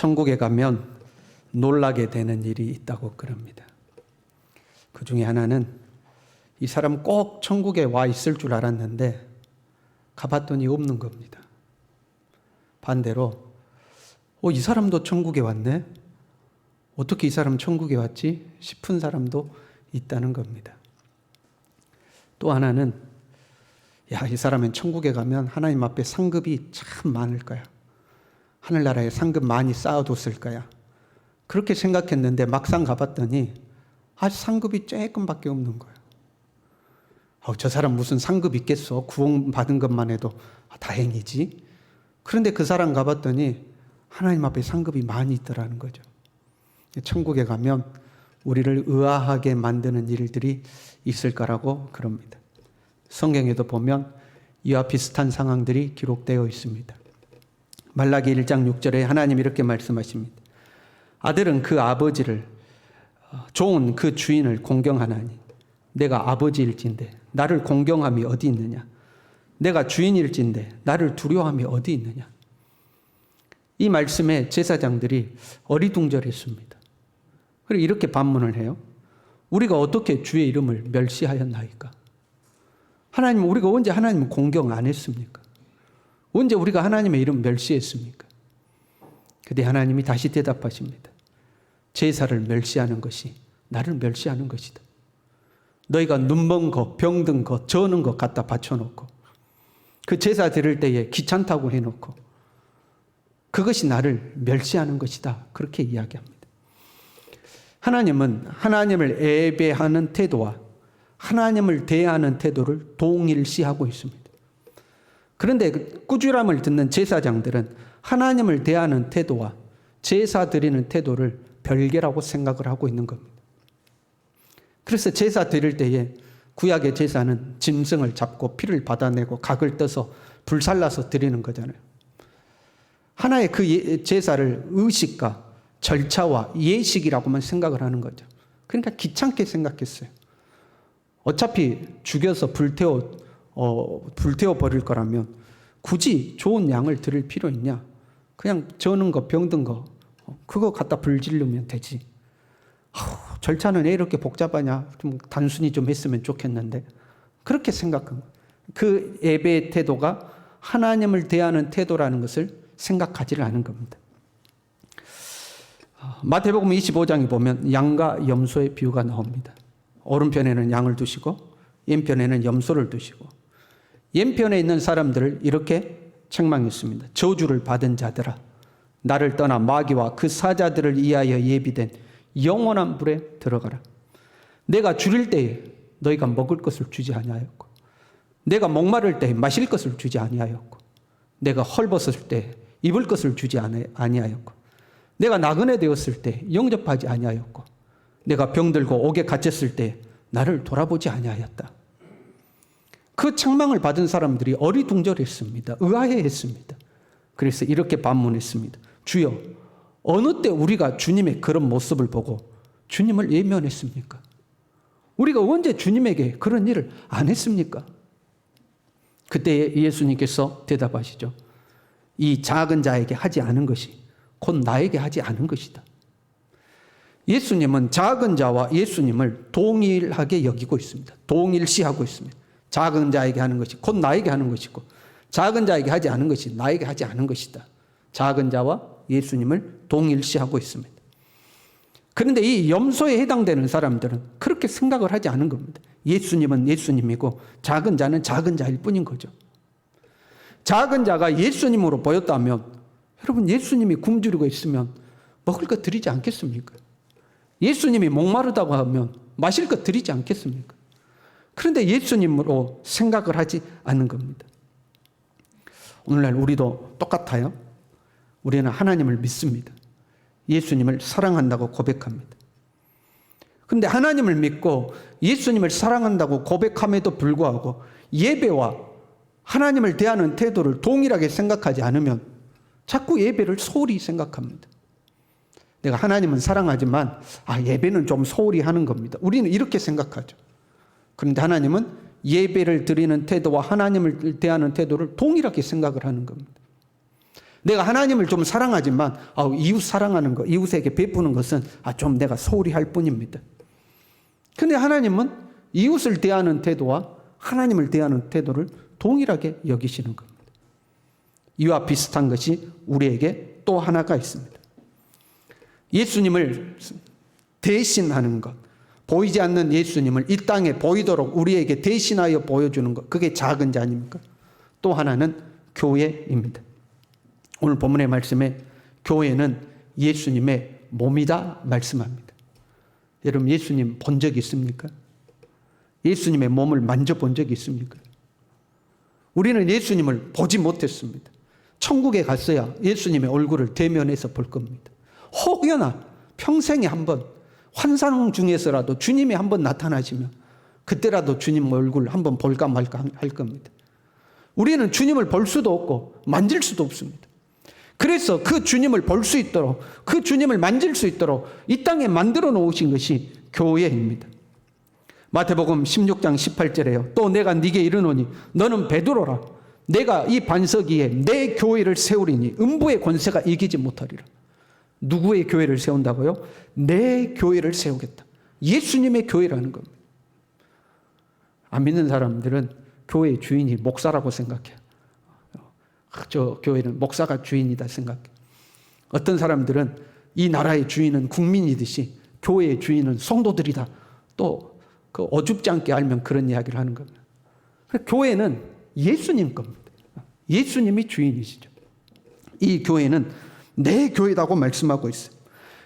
천국에 가면 놀라게 되는 일이 있다고 그럽니다. 그 중에 하나는 이 사람 꼭 천국에 와 있을 줄 알았는데 가봤더니 없는 겁니다. 반대로, 어, 이 사람도 천국에 왔네? 어떻게 이 사람 천국에 왔지? 싶은 사람도 있다는 겁니다. 또 하나는, 야, 이 사람은 천국에 가면 하나님 앞에 상급이 참 많을 거야. 하늘나라에 상급 많이 쌓아뒀을 거야. 그렇게 생각했는데 막상 가봤더니 아주 상급이 조금밖에 없는 거예요. 어, 저 사람 무슨 상급 있겠어? 구원받은 것만 해도 아, 다행이지. 그런데 그 사람 가봤더니 하나님 앞에 상급이 많이 있더라는 거죠. 천국에 가면 우리를 의아하게 만드는 일들이 있을 거라고 그럽니다. 성경에도 보면 이와 비슷한 상황들이 기록되어 있습니다. 말라기 1장 6절에 하나님 이렇게 말씀하십니다. 아들은 그 아버지를 어, 좋은 그 주인을 공경하나니 내가 아버지일진데 나를 공경함이 어디 있느냐 내가 주인일진데 나를 두려워함이 어디 있느냐 이 말씀에 제사장들이 어리둥절했습니다. 그리고 이렇게 반문을 해요. 우리가 어떻게 주의 이름을 멸시하였나이까? 하나님 우리가 언제 하나님을 공경 안 했습니까? 언제 우리가 하나님의 이름 멸시했습니까? 그때 하나님이 다시 대답하십니다. 제사를 멸시하는 것이 나를 멸시하는 것이다. 너희가 눈먼 것, 병든 것, 저는 것 갖다 바쳐놓고 그 제사 드릴 때에 귀찮다고 해놓고 그것이 나를 멸시하는 것이다. 그렇게 이야기합니다. 하나님은 하나님을 예배하는 태도와 하나님을 대하는 태도를 동일시하고 있습니다. 그런데 그 꾸준함을 듣는 제사장들은 하나님을 대하는 태도와 제사 드리는 태도를 별개라고 생각을 하고 있는 겁니다. 그래서 제사 드릴 때에 구약의 제사는 짐승을 잡고 피를 받아내고 각을 떠서 불살라서 드리는 거잖아요. 하나의 그 예, 제사를 의식과 절차와 예식이라고만 생각을 하는 거죠. 그러니까 귀찮게 생각했어요. 어차피 죽여서 불태워 어, 불태워 버릴 거라면 굳이 좋은 양을 드릴 필요 있냐? 그냥 저는 거 병든 거 어, 그거 갖다 불 지르면 되지. 아우, 절차는 왜 이렇게 복잡하냐? 좀 단순히 좀 했으면 좋겠는데 그렇게 생각한 그 예배의 태도가 하나님을 대하는 태도라는 것을 생각하지를 않은 겁니다. 마태복음 25장에 보면 양과 염소의 비유가 나옵니다. 오른편에는 양을 두시고 왼편에는 염소를 두시고 왼편에 있는 사람들을 이렇게 책망했습니다. 저주를 받은 자들아 나를 떠나 마귀와 그 사자들을 위하여 예비된 영원한 불에 들어가라. 내가 줄일 때에 너희가 먹을 것을 주지 아니하였고 내가 목마를 때에 마실 것을 주지 아니하였고 내가 헐벗을 때 입을 것을 주지 아니하였고 내가 나그네 되었을 때 영접하지 아니하였고 내가 병들고 옥에 갇혔을 때 나를 돌아보지 아니하였다. 그 책망을 받은 사람들이 어리둥절했습니다. 의아해했습니다. 그래서 이렇게 반문했습니다. 주여, 어느 때 우리가 주님의 그런 모습을 보고 주님을 예면했습니까? 우리가 언제 주님에게 그런 일을 안 했습니까? 그때 예수님께서 대답하시죠. 이 작은 자에게 하지 않은 것이 곧 나에게 하지 않은 것이다. 예수님은 작은 자와 예수님을 동일하게 여기고 있습니다. 동일시하고 있습니다. 작은 자에게 하는 것이 곧 나에게 하는 것이고 작은 자에게 하지 않은 것이 나에게 하지 않은 것이다. 작은 자와 예수님을 동일시하고 있습니다. 그런데 이 염소에 해당되는 사람들은 그렇게 생각을 하지 않은 겁니다. 예수님은 예수님이고 작은 자는 작은 자일 뿐인 거죠. 작은 자가 예수님으로 보였다면 여러분 예수님이 굶주리고 있으면 먹을 것 드리지 않겠습니까? 예수님이 목마르다고 하면 마실 것 드리지 않겠습니까? 그런데 예수님으로 생각을 하지 않는 겁니다. 오늘날 우리도 똑같아요. 우리는 하나님을 믿습니다. 예수님을 사랑한다고 고백합니다. 근데 하나님을 믿고 예수님을 사랑한다고 고백함에도 불구하고 예배와 하나님을 대하는 태도를 동일하게 생각하지 않으면 자꾸 예배를 소홀히 생각합니다. 내가 하나님은 사랑하지만 아 예배는 좀 소홀히 하는 겁니다. 우리는 이렇게 생각하죠. 그런데 하나님은 예배를 드리는 태도와 하나님을 대하는 태도를 동일하게 생각을 하는 겁니다. 내가 하나님을 좀 사랑하지만 아, 이웃 사랑하는 것, 이웃에게 베푸는 것은 아, 좀 내가 소홀히 할 뿐입니다. 근데 하나님은 이웃을 대하는 태도와 하나님을 대하는 태도를 동일하게 여기시는 겁니다. 이와 비슷한 것이 우리에게 또 하나가 있습니다. 예수님을 대신하는 것. 보이지 않는 예수님을 이 땅에 보이도록 우리에게 대신하여 보여주는 것. 그게 작은 자 아닙니까? 또 하나는 교회입니다. 오늘 본문의 말씀에 교회는 예수님의 몸이다 말씀합니다. 여러분 예수님 본 적 있습니까? 예수님의 몸을 만져본 적 있습니까? 우리는 예수님을 보지 못했습니다. 천국에 갔어야 예수님의 얼굴을 대면해서 볼 겁니다. 혹여나 평생에 한 번 환상 중에서라도 주님이 한번 나타나시면 그때라도 주님 얼굴 한번 볼까 말까 할 겁니다. 우리는 주님을 볼 수도 없고 만질 수도 없습니다. 그래서 그 주님을 볼 수 있도록 그 주님을 만질 수 있도록 이 땅에 만들어 놓으신 것이 교회입니다. 마태복음 16장 18절에요. 또 내가 네게 이르노니 너는 베드로라. 내가 이 반석 위에 내 교회를 세우리니 음부의 권세가 이기지 못하리라. 누구의 교회를 세운다고요? 내 교회를 세우겠다. 예수님의 교회라는 겁니다. 안 믿는 사람들은 교회 주인이 목사라고 생각해요. 저 교회는 목사가 주인이다 생각해. 어떤 사람들은 이 나라의 주인은 국민이듯이 교회의 주인은 성도들이다. 또 그 어줍지 않게 알면 그런 이야기를 하는 겁니다. 교회는 예수님 겁니다. 예수님이 주인이시죠. 이 교회는 내 교회라고 말씀하고 있어요.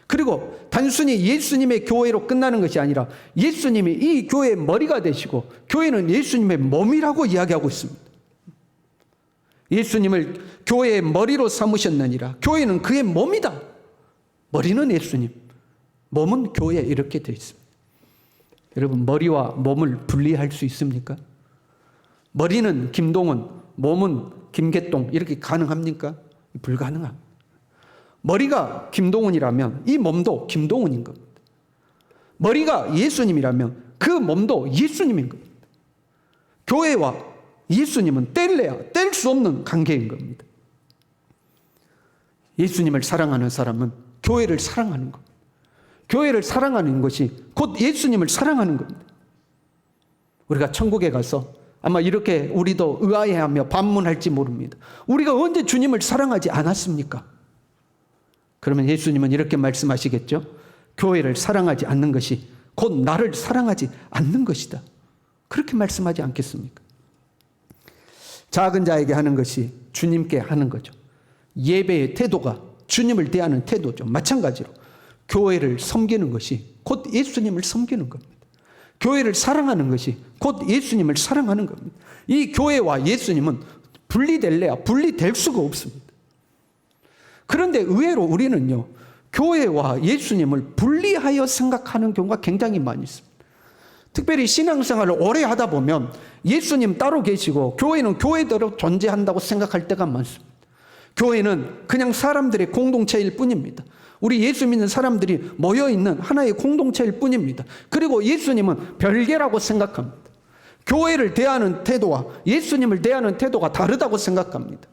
그리고 단순히 예수님의 교회로 끝나는 것이 아니라 예수님이 이 교회의 머리가 되시고 교회는 예수님의 몸이라고 이야기하고 있습니다. 예수님을 교회의 머리로 삼으셨느니라. 교회는 그의 몸이다. 머리는 예수님, 몸은 교회 이렇게 되어 있습니다. 여러분 머리와 몸을 분리할 수 있습니까? 머리는 김동원, 몸은 김계동 이렇게 가능합니까? 불가능합니다. 머리가 김동훈이라면 이 몸도 김동훈인 겁니다. 머리가 예수님이라면 그 몸도 예수님인 겁니다. 교회와 예수님은 뗄래야 뗄 수 없는 관계인 겁니다. 예수님을 사랑하는 사람은 교회를 사랑하는 겁니다. 교회를 사랑하는 것이 곧 예수님을 사랑하는 겁니다. 우리가 천국에 가서 아마 이렇게 우리도 의아해하며 반문할지 모릅니다. 우리가 언제 주님을 사랑하지 않았습니까? 그러면 예수님은 이렇게 말씀하시겠죠? 교회를 사랑하지 않는 것이 곧 나를 사랑하지 않는 것이다. 그렇게 말씀하지 않겠습니까? 작은 자에게 하는 것이 주님께 하는 거죠. 예배의 태도가 주님을 대하는 태도죠. 마찬가지로 교회를 섬기는 것이 곧 예수님을 섬기는 겁니다. 교회를 사랑하는 것이 곧 예수님을 사랑하는 겁니다. 이 교회와 예수님은 분리될래야 분리될 수가 없습니다. 그런데 의외로 우리는요, 교회와 예수님을 분리하여 생각하는 경우가 굉장히 많이 있습니다. 특별히 신앙생활을 오래 하다 보면 예수님 따로 계시고 교회는 교회대로 존재한다고 생각할 때가 많습니다. 교회는 그냥 사람들의 공동체일 뿐입니다. 우리 예수 믿는 사람들이 모여 있는 하나의 공동체일 뿐입니다. 그리고 예수님은 별개라고 생각합니다. 교회를 대하는 태도와 예수님을 대하는 태도가 다르다고 생각합니다.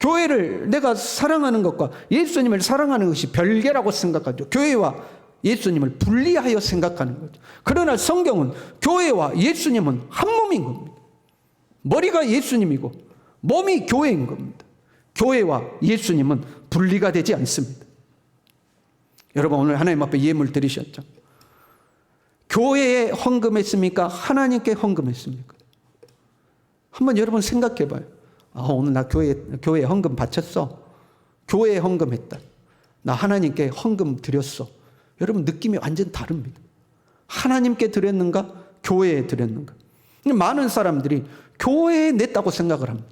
교회를 내가 사랑하는 것과 예수님을 사랑하는 것이 별개라고 생각하죠. 교회와 예수님을 분리하여 생각하는 거죠. 그러나 성경은 교회와 예수님은 한 몸인 겁니다. 머리가 예수님이고 몸이 교회인 겁니다. 교회와 예수님은 분리가 되지 않습니다. 여러분 오늘 하나님 앞에 예물 드리셨죠? 교회에 헌금했습니까? 하나님께 헌금했습니까? 한번 여러분 생각해 봐요. 아, 오늘 나 교회, 교회에 헌금 바쳤어. 교회에 헌금했다. 나 하나님께 헌금 드렸어. 여러분 느낌이 완전 다릅니다. 하나님께 드렸는가? 교회에 드렸는가? 많은 사람들이 교회에 냈다고 생각을 합니다.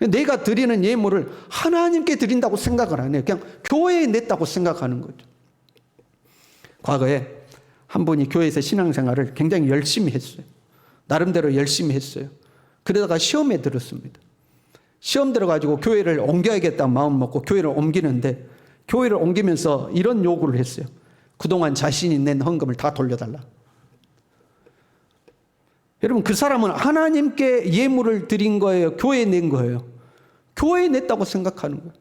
내가 드리는 예물을 하나님께 드린다고 생각을 안 해요. 그냥 교회에 냈다고 생각하는 거죠. 과거에 한 분이 교회에서 신앙생활을 굉장히 열심히 했어요. 나름대로 열심히 했어요. 그러다가 시험에 들었습니다. 시험 들어가지고 교회를 옮겨야겠다 마음 먹고 교회를 옮기는데 교회를 옮기면서 이런 요구를 했어요. 그동안 자신이 낸 헌금을 다 돌려달라. 여러분 그 사람은 하나님께 예물을 드린 거예요. 교회에 낸 거예요. 교회에 냈다고 생각하는 거예요.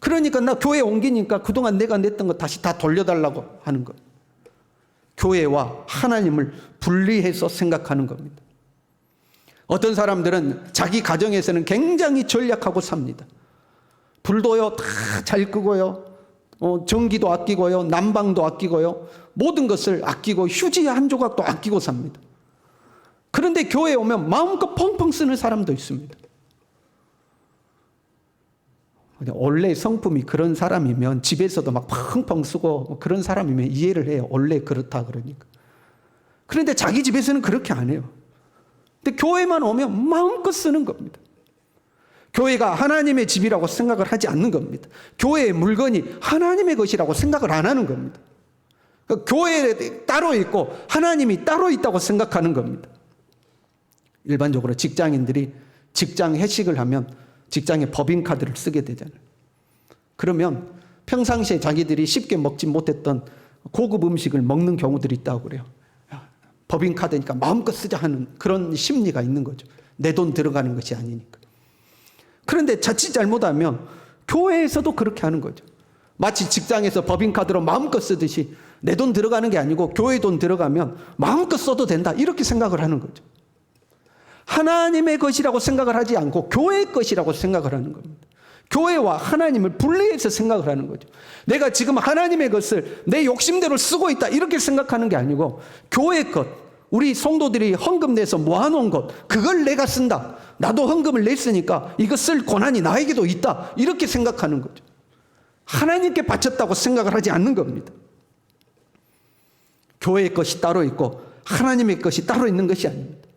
그러니까 나 교회 옮기니까 그동안 내가 냈던 거 다시 다 돌려달라고 하는 거예요. 교회와 하나님을 분리해서 생각하는 겁니다. 어떤 사람들은 자기 가정에서는 굉장히 전략하고 삽니다. 불도요 다 잘 끄고요. 어, 전기도 아끼고요. 난방도 아끼고요. 모든 것을 아끼고 휴지 한 조각도 아끼고 삽니다. 그런데 교회에 오면 마음껏 펑펑 쓰는 사람도 있습니다. 원래 성품이 그런 사람이면 집에서도 막 펑펑 쓰고 뭐 그런 사람이면 이해를 해요. 원래 그렇다 그러니까. 그런데 자기 집에서는 그렇게 안 해요. 근데 교회만 오면 마음껏 쓰는 겁니다. 교회가 하나님의 집이라고 생각을 하지 않는 겁니다. 교회의 물건이 하나님의 것이라고 생각을 안 하는 겁니다. 그러니까 교회에 따로 있고 하나님이 따로 있다고 생각하는 겁니다. 일반적으로 직장인들이 직장 회식을 하면 직장에 법인카드를 쓰게 되잖아요. 그러면 평상시에 자기들이 쉽게 먹지 못했던 고급 음식을 먹는 경우들이 있다고 그래요. 야, 법인카드니까 마음껏 쓰자 하는 그런 심리가 있는 거죠. 내 돈 들어가는 것이 아니니까. 그런데 자칫 잘못하면 교회에서도 그렇게 하는 거죠. 마치 직장에서 법인카드로 마음껏 쓰듯이 내 돈 들어가는 게 아니고 교회 돈 들어가면 마음껏 써도 된다. 이렇게 생각을 하는 거죠. 하나님의 것이라고 생각을 하지 않고 교회의 것이라고 생각을 하는 겁니다. 교회와 하나님을 분리해서 생각을 하는 거죠. 내가 지금 하나님의 것을 내 욕심대로 쓰고 있다. 이렇게 생각하는 게 아니고 교회의 것, 우리 성도들이 헌금 내서 모아놓은 것, 그걸 내가 쓴다. 나도 헌금을 냈으니까 쓸 권한이 나에게도 있다. 이렇게 생각하는 거죠. 하나님께 바쳤다고 생각을 하지 않는 겁니다. 교회의 것이 따로 있고 하나님의 것이 따로 있는 것이 아닙니다.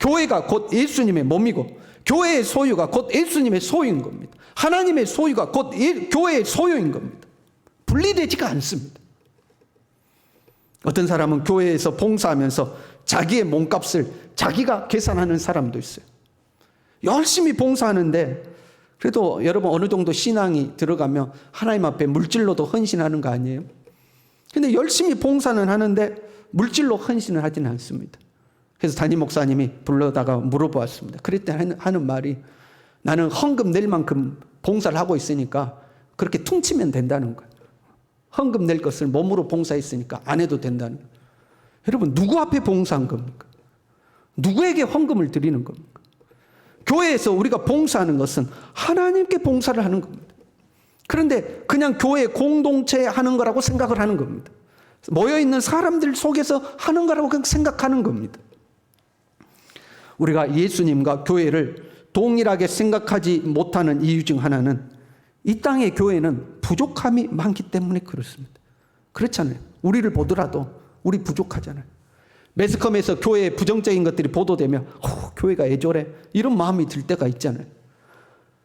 교회가 곧 예수님의 몸이고 교회의 소유가 곧 예수님의 소유인 겁니다. 하나님의 소유가 곧 예, 교회의 소유인 겁니다. 분리되지가 않습니다. 어떤 사람은 교회에서 봉사하면서 자기의 몸값을 자기가 계산하는 사람도 있어요. 열심히 봉사하는데 그래도 여러분 어느 정도 신앙이 들어가면 하나님 앞에 물질로도 헌신하는 거 아니에요? 근데 열심히 봉사는 하는데 물질로 헌신을 하지는 않습니다. 그래서 담임 목사님이 불러다가 물어보았습니다. 그랬더니 하는 말이 나는 헌금 낼 만큼 봉사를 하고 있으니까 그렇게 퉁치면 된다는 거예요. 헌금 낼 것을 몸으로 봉사했으니까 안 해도 된다는 거예요. 여러분 누구 앞에 봉사한 겁니까? 누구에게 헌금을 드리는 겁니까? 교회에서 우리가 봉사하는 것은 하나님께 봉사를 하는 겁니다. 그런데 그냥 교회 공동체에 하는 거라고 생각을 하는 겁니다. 모여 있는 사람들 속에서 하는 거라고 생각하는 겁니다. 우리가 예수님과 교회를 동일하게 생각하지 못하는 이유 중 하나는 이 땅의 교회는 부족함이 많기 때문에 그렇습니다. 그렇잖아요. 우리를 보더라도 우리 부족하잖아요. 매스컴에서 교회의 부정적인 것들이 보도되면 어, 교회가 애절해 이런 마음이 들 때가 있잖아요.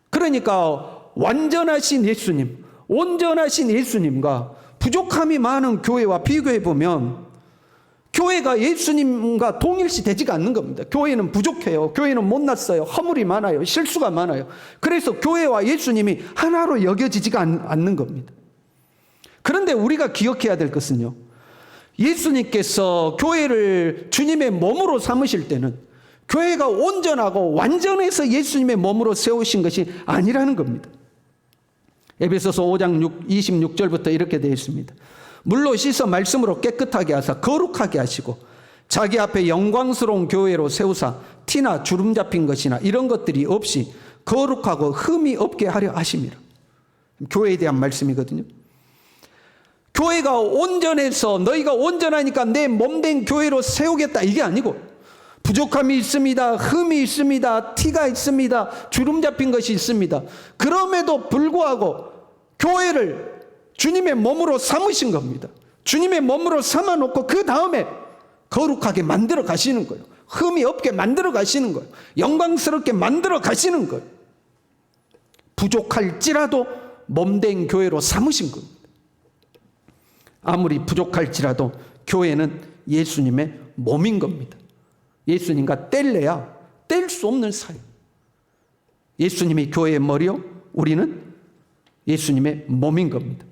그러니까 완전하신 예수님, 온전하신 예수님과 부족함이 많은 교회와 비교해 보면 교회가 예수님과 동일시 되지가 않는 겁니다. 교회는 부족해요. 교회는 못났어요. 허물이 많아요. 실수가 많아요. 그래서 교회와 예수님이 하나로 여겨지지가 않 는 겁니다. 그런데 우리가 기억해야 될 것은요. 예수님께서 교회를 주님의 몸으로 삼으실 때는 교회가 온전하고 완전해서 예수님의 몸으로 세우신 것이 아니라는 겁니다. 에베소서 5장 6, 26절부터 이렇게 되어 있습니다. 물로 씻어 말씀으로 깨끗하게 하사 거룩하게 하시고 자기 앞에 영광스러운 교회로 세우사 티나 주름 잡힌 것이나 이런 것들이 없이 거룩하고 흠이 없게 하려 하심이라. 교회에 대한 말씀이거든요. 교회가 온전해서 너희가 온전하니까 내 몸된 교회로 세우겠다 이게 아니고 부족함이 있습니다. 흠이 있습니다. 티가 있습니다. 주름 잡힌 것이 있습니다. 그럼에도 불구하고 교회를 주님의 몸으로 삼으신 겁니다. 주님의 몸으로 삼아 놓고 그 다음에 거룩하게 만들어 가시는 거예요. 흠이 없게 만들어 가시는 거예요. 영광스럽게 만들어 가시는 거예요. 부족할지라도 몸된 교회로 삼으신 겁니다. 아무리 부족할지라도 교회는 예수님의 몸인 겁니다. 예수님과 뗄래야 뗄 수 없는 사이. 예수님이 교회의 머리요, 우리는 예수님의 몸인 겁니다.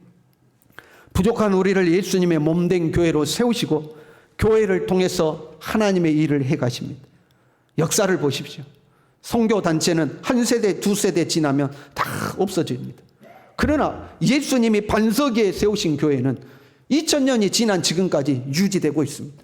부족한 우리를 예수님의 몸된 교회로 세우시고 교회를 통해서 하나님의 일을 해 가십니다. 역사를 보십시오. 성교 단체는 한 세대, 두 세대 지나면 다 없어집니다. 그러나 예수님이 반석에 세우신 교회는 2000년이 지난 지금까지 유지되고 있습니다.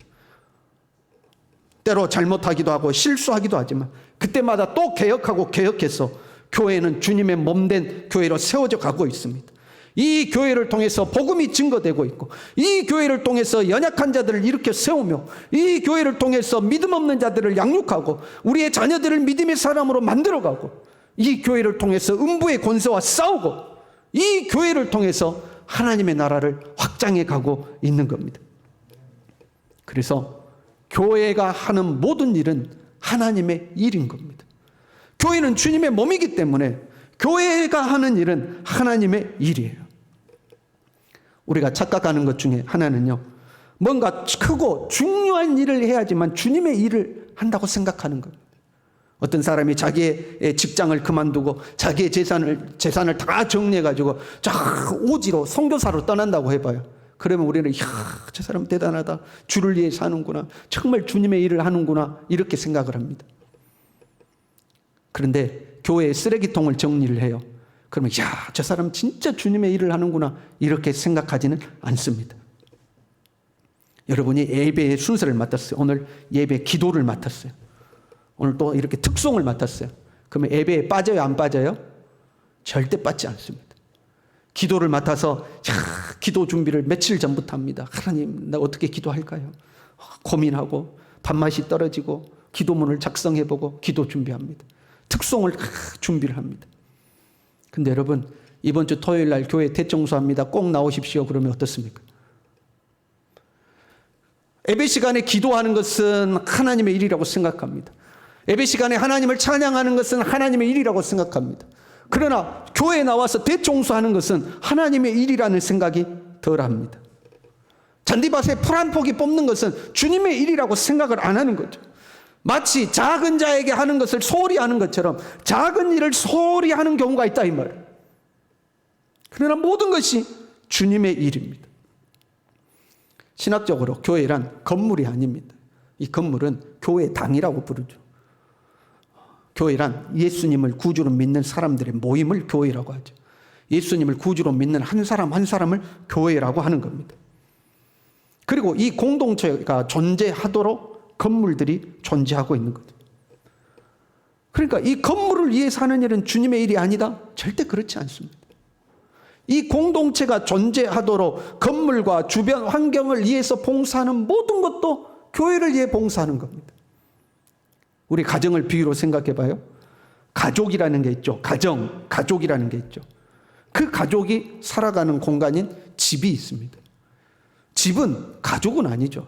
때로 잘못하기도 하고 실수하기도 하지만 그때마다 또 개혁하고 개혁해서 교회는 주님의 몸된 교회로 세워져 가고 있습니다. 이 교회를 통해서 복음이 증거되고 있고 이 교회를 통해서 연약한 자들을 일으켜 세우며 이 교회를 통해서 믿음 없는 자들을 양육하고 우리의 자녀들을 믿음의 사람으로 만들어가고 이 교회를 통해서 음부의 권세와 싸우고 이 교회를 통해서 하나님의 나라를 확장해 가고 있는 겁니다. 그래서 교회가 하는 모든 일은 하나님의 일인 겁니다. 교회는 주님의 몸이기 때문에 교회가 하는 일은 하나님의 일이에요. 우리가 착각하는 것 중에 하나는요, 뭔가 크고 중요한 일을 해야지만 주님의 일을 한다고 생각하는 것. 어떤 사람이 자기의 직장을 그만두고 자기의 재산을 재산을 다 정리해 가지고 저 오지로 선교사로 떠난다고 해 봐요. 그러면 우리는 야저 사람 대단하다 주를 위해 사는구나 정말 주님의 일을 하는구나 이렇게 생각을 합니다. 그런데 교회에 쓰레기통을 정리를 해요. 그러면 야, 저 사람 진짜 주님의 일을 하는구나 이렇게 생각하지는 않습니다. 여러분이 예배의 순서를 맡았어요. 오늘 예배 기도를 맡았어요. 오늘 또 이렇게 특송을 맡았어요. 그러면 예배에 빠져요, 안 빠져요? 절대 빠지 않습니다. 기도를 맡아서 야, 기도 준비를 며칠 전부터 합니다. 하나님, 나 어떻게 기도할까요? 고민하고 밥맛이 떨어지고 기도문을 작성해보고 기도 준비합니다. 특송을 준비를 합니다. 근데 여러분 이번 주 토요일 날 교회 대청소합니다. 꼭 나오십시오. 그러면 어떻습니까? 예배 시간에 기도하는 것은 하나님의 일이라고 생각합니다. 예배 시간에 하나님을 찬양하는 것은 하나님의 일이라고 생각합니다. 그러나 교회에 나와서 대청소하는 것은 하나님의 일이라는 생각이 덜합니다. 잔디밭에 풀 한 포기 뽑는 것은 주님의 일이라고 생각을 안 하는 거죠. 마치 작은 자에게 하는 것을 소홀히 하는 것처럼 작은 일을 소홀히 하는 경우가 있다 이 말. 그러나 모든 것이 주님의 일입니다. 신학적으로 교회란 건물이 아닙니다. 이 건물은 교회 당이라고 부르죠. 교회란 예수님을 구주로 믿는 사람들의 모임을 교회라고 하죠. 예수님을 구주로 믿는 한 사람 한 사람을 교회라고 하는 겁니다. 그리고 이 공동체가 존재하도록 건물들이 존재하고 있는 거죠. 그러니까 이 건물을 위해서 하는 일은 주님의 일이 아니다? 절대 그렇지 않습니다. 이 공동체가 존재하도록 건물과 주변 환경을 위해서 봉사하는 모든 것도 교회를 위해 봉사하는 겁니다. 우리 가정을 비유로 생각해 봐요. 가족이라는 게 있죠. 가정, 가족이라는 게 있죠. 그 가족이 살아가는 공간인 집이 있습니다. 집은 가족은 아니죠.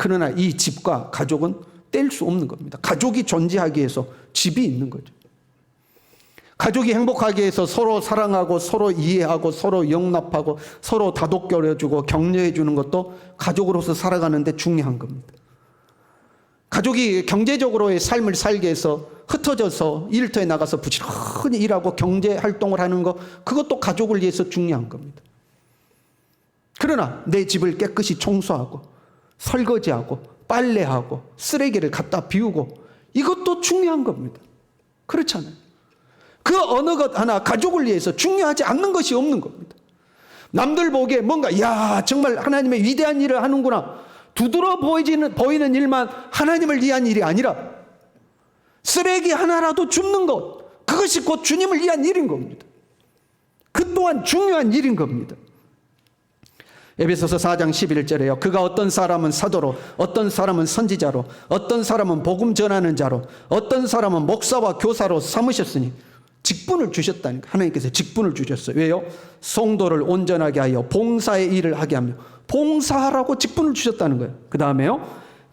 그러나 이 집과 가족은 뗄 수 없는 겁니다. 가족이 존재하기 위해서 집이 있는 거죠. 가족이 행복하기 위해서 서로 사랑하고 서로 이해하고 서로 용납하고 서로 다독거려주고 격려해 주는 것도 가족으로서 살아가는데 중요한 겁니다. 가족이 경제적으로의 삶을 살게 해서 흩어져서 일터에 나가서 부지런히 일하고 경제 활동을 하는 것 그것도 가족을 위해서 중요한 겁니다. 그러나 내 집을 깨끗이 청소하고 설거지하고 빨래하고 쓰레기를 갖다 비우고 이것도 중요한 겁니다. 그렇잖아요. 그 어느 것 하나 가족을 위해서 중요하지 않는 것이 없는 겁니다. 남들 보기에 뭔가 야 정말 하나님의 위대한 일을 하는구나 두드러 보이지는 보이는 일만 하나님을 위한 일이 아니라 쓰레기 하나라도 줍는 것 그것이 곧 주님을 위한 일인 겁니다. 그 또한 중요한 일인 겁니다. 에베소서 4장 11절에요. 그가 어떤 사람은 사도로, 어떤 사람은 선지자로, 어떤 사람은 복음 전하는 자로, 어떤 사람은 목사와 교사로 삼으셨으니 직분을 주셨다니까. 하나님께서 직분을 주셨어요. 왜요? 성도를 온전하게 하여 봉사의 일을 하게 하며 봉사하라고 직분을 주셨다는 거예요. 그 다음에요.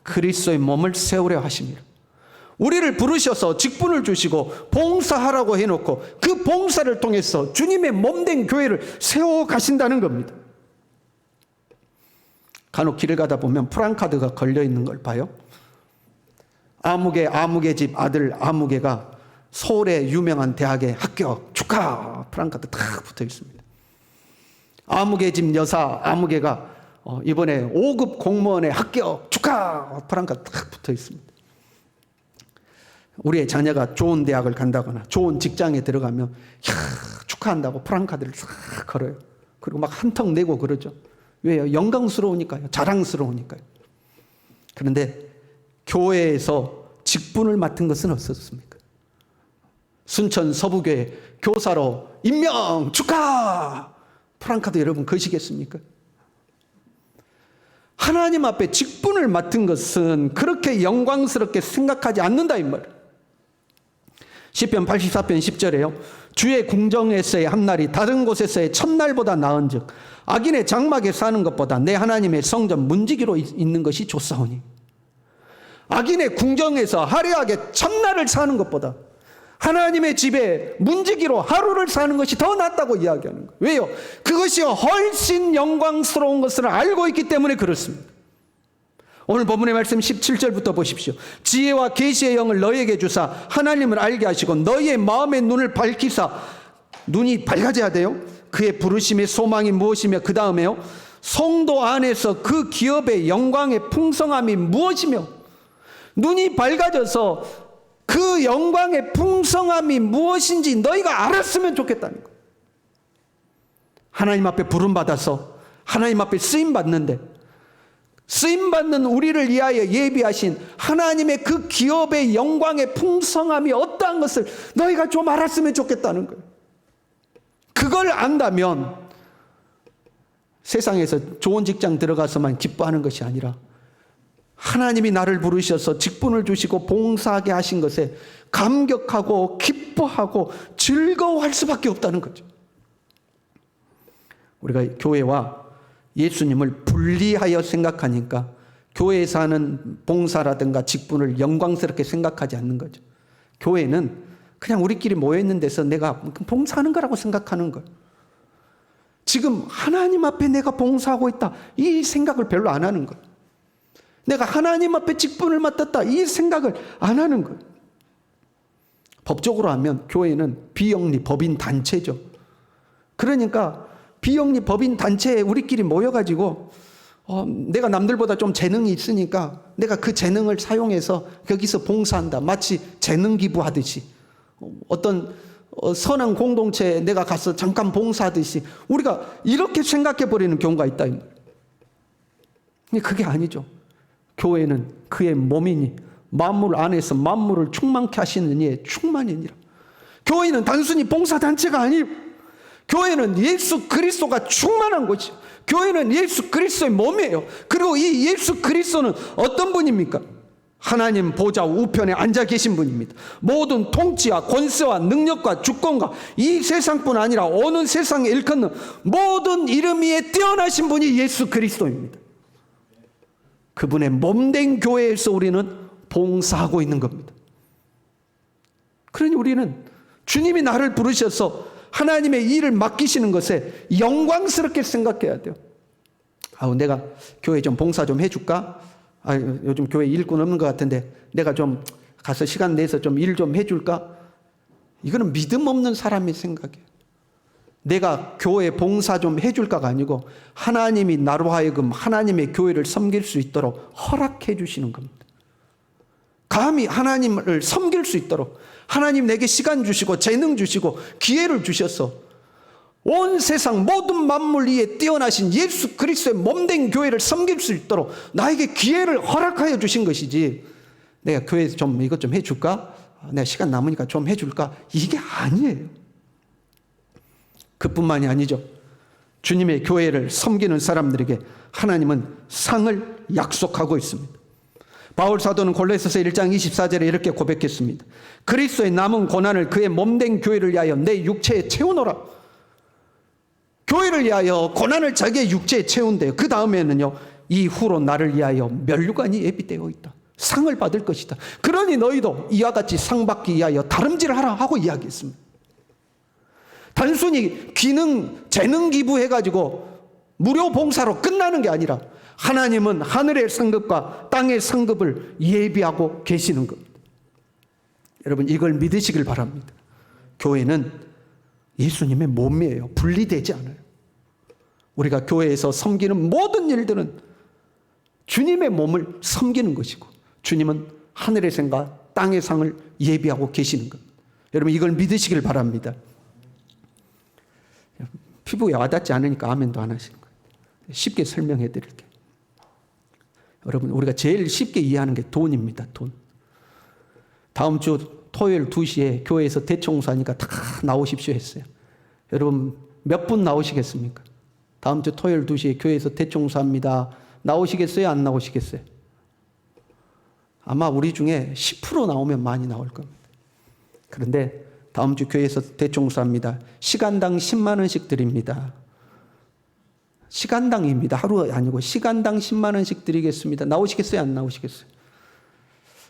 그리스도의 몸을 세우려 하십니다. 우리를 부르셔서 직분을 주시고 봉사하라고 해놓고 그 봉사를 통해서 주님의 몸된 교회를 세워 가신다는 겁니다. 간혹 길을 가다 보면 프랑카드가 걸려 있는 걸 봐요. 아무개 아무개 집 아들 아무개가 서울의 유명한 대학에 합격 축하 프랑카드 딱 붙어 있습니다. 아무개 집 여사 아무개가 어, 이번에 5급 공무원에 합격 축하 프랑카드 딱 붙어 있습니다. 우리의 자녀가 좋은 대학을 간다거나 좋은 직장에 들어가면 야, 축하한다고 프랑카드를 싹 걸어요. 그리고 막 한턱 내고 그러죠. 왜요? 영광스러우니까요. 자랑스러우니까요. 그런데 교회에서 직분을 맡은 것은 없었습니까? 순천 서부교회 교사로 임명 축하 프랑카드 여러분 거시겠습니까? 하나님 앞에 직분을 맡은 것은 그렇게 영광스럽게 생각하지 않는다 이 말 이에요. 시편 84편 10절에요. 주의 궁정에서의 한날이 다른 곳에서의 첫날보다 나은 즉 악인의 장막에 사는 것보다 내 하나님의 성전 문지기로 있는 것이 좋사오니 악인의 궁정에서 화려하게 첫날을 사는 것보다 하나님의 집에 문지기로 하루를 사는 것이 더 낫다고 이야기하는 거예요. 왜요? 그것이 훨씬 영광스러운 것을 알고 있기 때문에 그렇습니다. 오늘 본문의 말씀 17절부터 보십시오. 지혜와 계시의 영을 너희에게 주사 하나님을 알게 하시고 너희의 마음의 눈을 밝히사 눈이 밝아져야 돼요. 그의 부르심의 소망이 무엇이며 그 다음에요. 성도 안에서 그 기업의 영광의 풍성함이 무엇이며 눈이 밝아져서 그 영광의 풍성함이 무엇인지 너희가 알았으면 좋겠다는 거예요. 하나님 앞에 부름 받아서 하나님 앞에 쓰임 받는데 쓰임 받는 우리를 위하여 예비하신 하나님의 그 기업의 영광의 풍성함이 어떠한 것을 너희가 좀 알았으면 좋겠다는 거예요. 그걸 안다면 세상에서 좋은 직장 들어가서만 기뻐하는 것이 아니라 하나님이 나를 부르셔서 직분을 주시고 봉사하게 하신 것에 감격하고 기뻐하고 즐거워할 수밖에 없다는 거죠. 우리가 교회와 예수님을 분리하여 생각하니까 교회에서 하는 봉사라든가 직분을 영광스럽게 생각하지 않는 거죠. 교회는 그냥 우리끼리 모여있는 데서 내가 봉사하는 거라고 생각하는 거예요. 지금 하나님 앞에 내가 봉사하고 있다. 이 생각을 별로 안 하는 거예요. 내가 하나님 앞에 직분을 맡았다. 이 생각을 안 하는 거예요. 법적으로 하면 교회는 비영리 법인 단체죠. 그러니까 비영리 법인 단체에 우리끼리 모여가지고 어, 내가 남들보다 좀 재능이 있으니까 내가 그 재능을 사용해서 거기서 봉사한다. 마치 재능 기부하듯이 어떤 어, 선한 공동체에 내가 가서 잠깐 봉사하듯이 우리가 이렇게 생각해 버리는 경우가 있다. 그게 아니죠. 교회는 그의 몸이니 만물 안에서 만물을 충만케 하시는 이의 충만이니라. 교회는 단순히 봉사단체가 아니에요. 교회는 예수 그리스도가 충만한 곳이요. 교회는 예수 그리스도의 몸이에요. 그리고 이 예수 그리스도는 어떤 분입니까? 하나님 보좌 우편에 앉아 계신 분입니다. 모든 통치와 권세와 능력과 주권과 이 세상뿐 아니라 어느 세상에 일컫는 모든 이름 위에 뛰어나신 분이 예수 그리스도입니다. 그분의 몸된 교회에서 우리는 봉사하고 있는 겁니다. 그러니 우리는 주님이 나를 부르셔서 하나님의 일을 맡기시는 것에 영광스럽게 생각해야 돼요. 아우, 내가 교회 좀 봉사 좀 해줄까? 아, 요즘 교회 일꾼 없는 것 같은데 내가 좀 가서 시간 내서 좀 일 좀 해줄까? 이거는 믿음 없는 사람의 생각이에요. 내가 교회 봉사 좀 해줄까가 아니고 하나님이 나로 하여금 하나님의 교회를 섬길 수 있도록 허락해 주시는 겁니다. 감히 하나님을 섬길 수 있도록 하나님 내게 시간 주시고 재능 주시고 기회를 주셔서 온 세상 모든 만물 위에 뛰어나신 예수 그리스도의 몸된 교회를 섬길 수 있도록 나에게 기회를 허락하여 주신 것이지 내가 교회에서 좀 이것 좀 해줄까? 내가 시간 남으니까 좀 해줄까? 이게 아니에요. 그뿐만이 아니죠. 주님의 교회를 섬기는 사람들에게 하나님은 상을 약속하고 있습니다. 바울 사도는 골로새서 1장 24절에 이렇게 고백했습니다. 그리스도의 남은 고난을 그의 몸된 교회를 위하여 내 육체에 채우노라. 교회를 위하여 고난을 자기의 육체에 채운대요. 그 다음에는요. 이후로 나를 위하여 멸류관이 예비되어 있다. 상을 받을 것이다. 그러니 너희도 이와 같이 상 받기 위하여 다름질하라 하고 이야기했습니다. 단순히 기능, 재능 기부해 가지고 무료 봉사로 끝나는 게 아니라 하나님은 하늘의 상급과 땅의 상급을 예비하고 계시는 겁니다. 여러분, 이걸 믿으시길 바랍니다. 교회는 예수님의 몸이에요. 분리되지 않아요. 우리가 교회에서 섬기는 모든 일들은 주님의 몸을 섬기는 것이고, 주님은 하늘의 생각, 땅의 상을 예비하고 계시는 겁니다. 여러분 이걸 믿으시길 바랍니다. 피부에 와닿지 않으니까 아멘도 안 하시는 거예요. 쉽게 설명해 드릴게요. 여러분 우리가 제일 쉽게 이해하는 게 돈입니다. 돈. 다음 주 토요일 2시에 교회에서 대청소하니까 다 나오십시오 했어요. 여러분 몇 분 나오시겠습니까? 다음 주 토요일 2시에 교회에서 대청소합니다. 나오시겠어요? 안 나오시겠어요? 아마 우리 중에 10% 나오면 많이 나올 겁니다. 그런데 다음 주 교회에서 대청소합니다. 시간당 10만 원씩 드립니다. 시간당입니다. 하루 아니고 시간당 10만 원씩 드리겠습니다. 나오시겠어요? 안 나오시겠어요?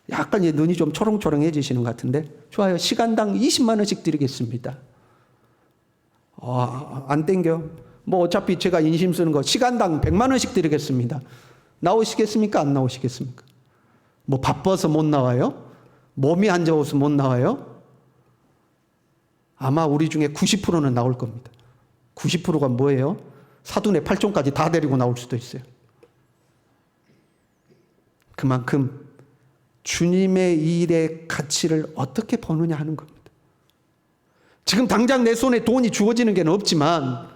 약간 이제 눈이 좀 초롱초롱해지시는 것 같은데 좋아요. 시간당 20만 원씩 드리겠습니다. 아, 안 땡겨. 뭐 어차피 제가 인심 쓰는 거 시간당 100만 원씩 드리겠습니다. 나오시겠습니까? 안 나오시겠습니까? 뭐 바빠서 못 나와요? 몸이 안 좋아서 못 나와요? 아마 우리 중에 90%는 나올 겁니다. 90%가 뭐예요? 사돈의 팔촌까지 다 데리고 나올 수도 있어요. 그만큼 주님의 일의 가치를 어떻게 보느냐 하는 겁니다. 지금 당장 내 손에 돈이 주어지는 게 없지만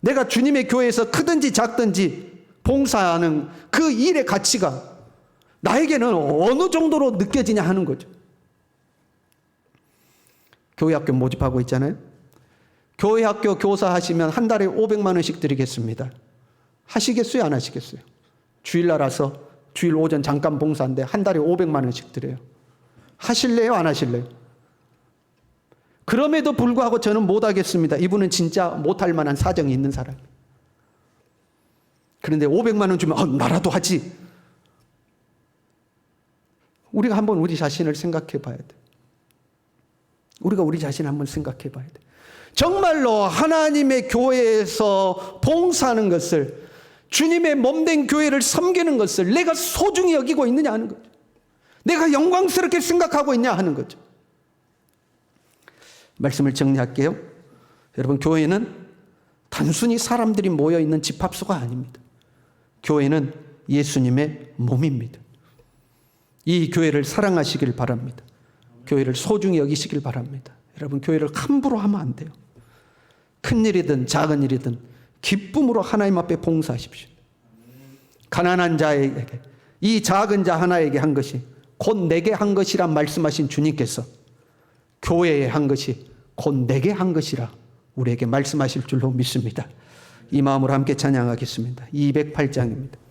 내가 주님의 교회에서 크든지 작든지 봉사하는 그 일의 가치가 나에게는 어느 정도로 느껴지냐 하는 거죠. 교회 학교 모집하고 있잖아요. 교회 학교 교사 하시면 한 달에 500만 원씩 드리겠습니다. 하시겠어요? 안 하시겠어요? 주일날 와서 주일 오전 잠깐 봉사인데 한 달에 500만 원씩 드려요. 하실래요? 안 하실래요? 그럼에도 불구하고 저는 못 하겠습니다. 이분은 진짜 못할 만한 사정이 있는 사람. 그런데 500만 원 주면 어, 나라도 하지. 우리가 한번 우리 자신을 생각해 봐야 돼. 우리가 우리 자신 한번 생각해 봐야 돼. 정말로 하나님의 교회에서 봉사하는 것을 주님의 몸된 교회를 섬기는 것을 내가 소중히 여기고 있느냐 하는 거죠. 내가 영광스럽게 생각하고 있냐 하는 거죠. 말씀을 정리할게요. 여러분, 교회는 단순히 사람들이 모여 있는 집합소가 아닙니다. 교회는 예수님의 몸입니다. 이 교회를 사랑하시길 바랍니다. 교회를 소중히 여기시길 바랍니다. 여러분, 교회를 함부로 하면 안 돼요. 큰 일이든 작은 일이든 기쁨으로 하나님 앞에 봉사하십시오. 가난한 자에게 이 작은 자 하나에게 한 것이 곧 내게 한 것이란 말씀하신 주님께서 교회에 한 것이 곧 내게 한 것이라 우리에게 말씀하실 줄로 믿습니다. 이 마음으로 함께 찬양하겠습니다. 208장입니다.